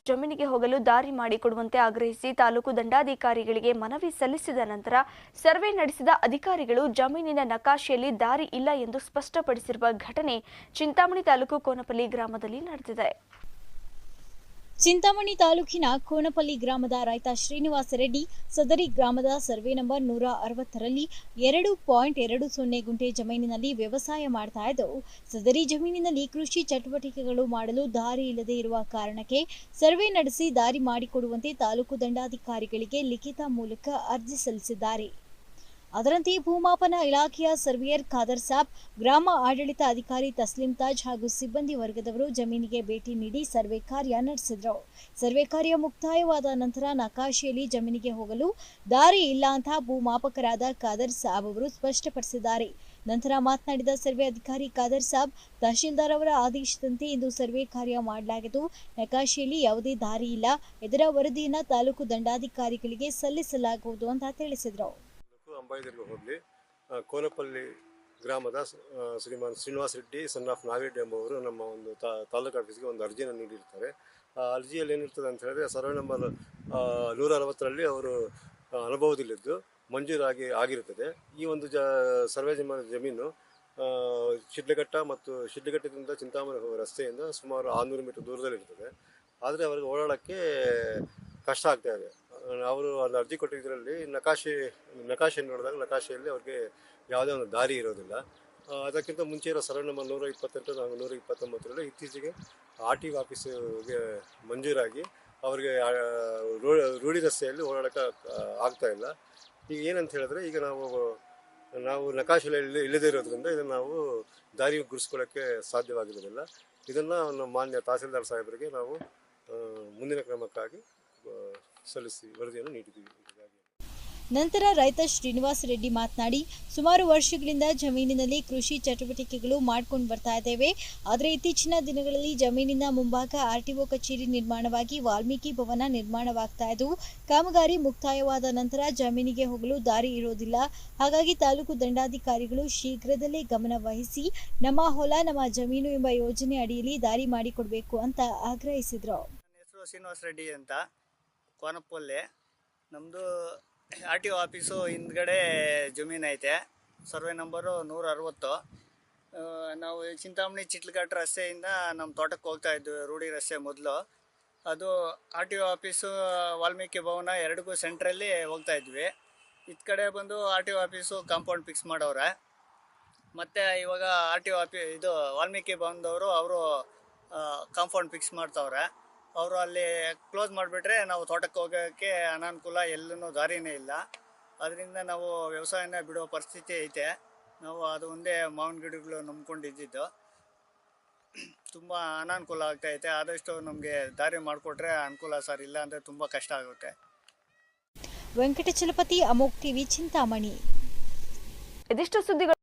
ಜಮೀನಿಗೆ ಹೋಗಲು ದಾರಿ ಮಾಡಿಕೊಡುವಂತೆ ಆಗ್ರಹಿಸಿ ತಾಲೂಕು ದಂಡಾಧಿಕಾರಿಗಳಿಗೆ ಮನವಿ ಸಲ್ಲಿಸಿದ ನಂತರ ಸರ್ವೆ ನಡೆಸಿದ ಅಧಿಕಾರಿಗಳು ಜಮೀನಿನ ನಕಾಶೆಯಲ್ಲಿ ದಾರಿ ಇಲ್ಲ ಎಂದು ಸ್ಪಷ್ಟಪಡಿಸಿರುವ ಘಟನೆ ಚಿಂತಾಮಣಿ ತಾಲೂಕು ಕೋನಪಲ್ಲಿ ಗ್ರಾಮದಲ್ಲಿ ನಡೆದಿದೆ. ಚಿಂತಾಮಣಿ ತಾಲೂಕಿನ ಕೋನಪಲ್ಲಿ ಗ್ರಾಮದ ರೈತ ಶ್ರೀನಿವಾಸ ರೆಡ್ಡಿ ಸದರಿ ಗ್ರಾಮದ ಸರ್ವೆ ನಂಬರ್ ನೂರ ಅರವತ್ತರಲ್ಲಿ ಎರಡು ಪಾಯಿಂಟ್ ಎರಡು ಸೊನ್ನೆ ಗುಂಟೆ ಜಮೀನಿನಲ್ಲಿ ವ್ಯವಸಾಯ ಮಾಡ್ತಾ ಇದ್ದವು ಸದರಿ ಜಮೀನಿನಲ್ಲಿ ಕೃಷಿ ಚಟುವಟಿಕೆಗಳು ಮಾಡಲು ದಾರಿ ಇಲ್ಲದೆ ಇರುವ ಕಾರಣಕ್ಕೆ ಸರ್ವೆ ನಡೆಸಿ ದಾರಿ ಮಾಡಿಕೊಡುವಂತೆ ತಾಲೂಕು ದಂಡಾಧಿಕಾರಿಗಳಿಗೆ ಲಿಖಿತ ಮೂಲಕ ಅರ್ಜಿ ಸಲ್ಲಿಸಿದ್ದಾರೆ. ಅದರಂತೆ ಭೂಮಾಪನ ಇಲಾಖೆಯ ಸರ್ವಿಯರ್ ಖಾದರ್ ಸಾಬ್, ಗ್ರಾಮ ಆಡಳಿತ ಅಧಿಕಾರಿ ತಸ್ಲಿಂ ತಾಜ್ ಹಾಗೂ ಸಿಬ್ಬಂದಿ ವರ್ಗದವರು ಜಮೀನಿಗೆ ಭೇಟಿ ನೀಡಿ ಸರ್ವೆ ಕಾರ್ಯ ನಡೆಸಿದರು. ಸರ್ವೆ ಕಾರ್ಯ ಮುಕ್ತಾಯವಾದ ನಂತರ ನಕಾಶೆಯಲ್ಲಿ ಜಮೀನಿಗೆ ಹೋಗಲು ದಾರಿ ಇಲ್ಲ ಅಂತ ಭೂಮಾಪಕರಾದ ಖಾದರ್ ಸಾಬ್ ಅವರು ಸ್ಪಷ್ಟಪಡಿಸಿದ್ದಾರೆ. ನಂತರ ಮಾತನಾಡಿದ ಸರ್ವೆ ಅಧಿಕಾರಿ ಖಾದರ್ ಸಾಬ್, ತಹಶೀಲ್ದಾರ್ ಅವರ ಆದೇಶದಂತೆ ಇಂದು ಸರ್ವೆ ಕಾರ್ಯ ಮಾಡಲಾಗಿದ್ದು, ನಕಾಶೆಯಲ್ಲಿ ಯಾವುದೇ ದಾರಿ ಇಲ್ಲ. ಇದರ ವರದಿಯನ್ನು ತಾಲೂಕು ದಂಡಾಧಿಕಾರಿಗಳಿಗೆ ಸಲ್ಲಿಸಲಾಗುವುದು ಅಂತ ತಿಳಿಸಿದ್ರು. ತಾಲೂಕು ಹೋಗಲಿ ಕೋನಪಲ್ಲಿ ಗ್ರಾಮದ ಶ್ರೀಮಾನ್ ಶ್ರೀನಿವಾಸ್ ರೆಡ್ಡಿ ಸನ್ ಆಫ್ ನಾಗರೆಡ್ಡಿ ಎಂಬುವರು ನಮ್ಮ ಒಂದು ತಾಲೂಕು ಆಫೀಸ್ಗೆ ಒಂದು ಅರ್ಜಿಯನ್ನು ನೀಡಿರ್ತಾರೆ. ಆ ಅರ್ಜಿಯಲ್ಲಿ ಏನಿರ್ತದೆ ಅಂತ ಹೇಳಿದ್ರೆ, ಸರ್ವೆ ನಂಬರ್ ನೂರ ಅರವತ್ತರಲ್ಲಿ ಅವರು ಅನುಭವದಲ್ಲಿದ್ದು ಮಂಜೂರಾಗಿ ಆಗಿರುತ್ತದೆ. ಈ ಒಂದು ಜ, ಸರ್ವೆ ಜಮೀನು ಶಿಡ್ಲಘಟ್ಟ ಮತ್ತು ಶಿಡ್ಲಘಟ್ಟದಿಂದ ಚಿಂತಾಮಣಿ ರಸ್ತೆಯಿಂದ ಸುಮಾರು ಆರುನೂರು ಮೀಟರ್ ದೂರದಲ್ಲಿರ್ತದೆ. ಆದರೆ ಅವರಿಗೆ ಓಡಾಡೋಕ್ಕೆ ಕಷ್ಟ ಆಗ್ತಾ ಇದೆ. ಅವರು ಅಲ್ಲಿ ಅರ್ಜಿ ಕೊಟ್ಟಿದ್ದರಲ್ಲಿ ನಕಾಶೆ ನಕಾಶೆ ನೋಡಿದಾಗ ನಕಾಶೆಯಲ್ಲಿ ಅವ್ರಿಗೆ ಯಾವುದೇ ಒಂದು ದಾರಿ ಇರೋದಿಲ್ಲ. ಅದಕ್ಕಿಂತ ಮುಂಚೆ ಇರೋ ಸರಳ ನಂಬರ್ ನೂರ ಇಪ್ಪತ್ತೆಂಟು ನಾವು ನೂರ ಇಪ್ಪತ್ತೊಂಬತ್ತರಲ್ಲಿ ಇತ್ತೀಚೆಗೆ ಆರ್ ಟಿ ಆಫೀಸಿಗೆ ಮಂಜೂರಾಗಿ ಅವರಿಗೆ ರೂಢಿ ರಸ್ತೆಯಲ್ಲಿ ಓಡಾಡೋಕ್ಕೆ ಆಗ್ತಾ ಇಲ್ಲ. ಈಗ ಏನಂತ ಹೇಳಿದ್ರೆ ಈಗ ನಾವು ನಾವು ನಕಾಶೆಯಲ್ಲಿ ಇಲ್ಲದೇ ಇರೋದ್ರಿಂದ ಇದನ್ನು ನಾವು ದಾರಿ ಗುರುಸ್ಕೊಳ್ಳೋಕ್ಕೆ ಸಾಧ್ಯವಾಗಿರೋದಿಲ್ಲ ಇದನ್ನು ಮಾನ್ಯ ತಹಸೀಲ್ದಾರ್ ಸಾಹೇಬರಿಗೆ ನಾವು ಮುಂದಿನ ಕ್ರಮಕ್ಕಾಗಿ ಸಲ್ಲಿಸಿ ವರದಿಯನ್ನು ನೀಡಿದ್ದೀವಿ. ನಂತರ ರೈತ ಶ್ರೀನಿವಾಸ ರೆಡ್ಡಿ ಮಾತನಾಡಿ ಸುಮಾರು ವರ್ಷಗಳಿಂದ ಜಮೀನಿನಲ್ಲಿ ಕೃಷಿ ಚಟುವಟಿಕೆಗಳು ಮಾಡ್ಕೊಂಡು ಬರ್ತಾ ಇದ್ದೇವೆ. ಆದರೆ ಇತ್ತೀಚಿನ ದಿನಗಳಲ್ಲಿ ಜಮೀನಿನ ಮುಂಭಾಗ ಆರ್ಟಿಒ ಕಚೇರಿ ನಿರ್ಮಾಣವಾಗಿ ವಾಲ್ಮೀಕಿ ಭವನ ನಿರ್ಮಾಣವಾಗ್ತಾ ಇದ್ದು ಕಾಮಗಾರಿ ಮುಕ್ತಾಯವಾದ ನಂತರ ಜಮೀನಿಗೆ ಹೋಗಲು ದಾರಿ ಇರೋದಿಲ್ಲ. ಹಾಗಾಗಿ ತಾಲೂಕು ದಂಡಾಧಿಕಾರಿಗಳು ಶೀಘ್ರದಲ್ಲೇ ಗಮನ ವಹಿಸಿ ನಮ್ಮ ಹೊಲ ನಮ್ಮ ಜಮೀನು ಎಂಬ ಯೋಜನೆ ಅಡಿಯಲ್ಲಿ ದಾರಿ ಮಾಡಿಕೊಡಬೇಕು ಅಂತ ಆಗ್ರಹಿಸಿದ್ರು. ನನ್ನ ಹೆಸರು ಶ್ರೀನಿವಾಸ ರೆಡ್ಡಿ ಅಂತ. ಕೋನಪ್ಪಲ್ಲಿ ನಮ್ಮದು ಆರ್ ಟಿ ಒ ಆಫೀಸು ಹಿಂದ್ಗಡೆ ಜಮೀನು ಐತೆ. ಸರ್ವೆ ನಂಬರು ನೂರ ಅರವತ್ತು ನಾವು ಚಿಂತಾಮಣಿ ಚಿಟ್ಲಘಾಟ್ ರಸ್ತೆಯಿಂದ ನಮ್ಮ ತೋಟಕ್ಕೆ ಹೋಗ್ತಾ ಇದ್ವಿ, ರೂಢಿ ರಸ್ತೆ ಮೊದಲು. ಅದು R T O office Valmiki Bhavan ಎರಡಿಗೂ ಸೆಂಟ್ರಲ್ಲಿ ಹೋಗ್ತಾ ಇದ್ವಿ. ಇತ್ ಕಡೆ ಬಂದು R T O office compound fix ಮಾಡವ್ರೆ ಮತ್ತು ಇವಾಗ ಆರ್ ಟಿ ಒ ಆಫೀ ಇದು ವಾಲ್ಮೀಕಿ ಭವನದವರು ಅವರು ಕಾಂಪೌಂಡ್ ಫಿಕ್ಸ್ ಮಾಡ್ತಾವ್ರೆ. ಅವರು ಅಲ್ಲಿ ಕ್ಲೋಸ್ ಮಾಡಿಬಿಟ್ರೆ ನಾವು ತೋಟಕ್ಕೆ ಹೋಗೋಕ್ಕೆ ಅನಾನುಕೂಲ ಎಲ್ಲೂ ದಾರಿನೇ ಇಲ್ಲ. ಅದರಿಂದ ನಾವು ವ್ಯವಸಾಯನ ಬಿಡೋ ಪರಿಸ್ಥಿತಿ ಐತೆ. ನಾವು ಅದು ಒಂದೇ ಮಾವಿನ ಗಿಡಗಳು ನಂಬ್ಕೊಂಡಿದ್ದು ತುಂಬ ಅನಾನುಕೂಲ ಐತೆ. ಆದಷ್ಟು ನಮಗೆ ದಾರಿ ಮಾಡಿಕೊಟ್ರೆ ಅನುಕೂಲ ಸರ್ ಇಲ್ಲ ಅಂದರೆ ತುಂಬ ಕಷ್ಟ ಆಗುತ್ತೆ. ವೆಂಕಟಚಲಪತಿ ಅಮೋಕ್ ಟಿವಿ ಚಿಂತಾಮಣಿ. ಇದಿಷ್ಟು ಸುದ್ದಿಗಳು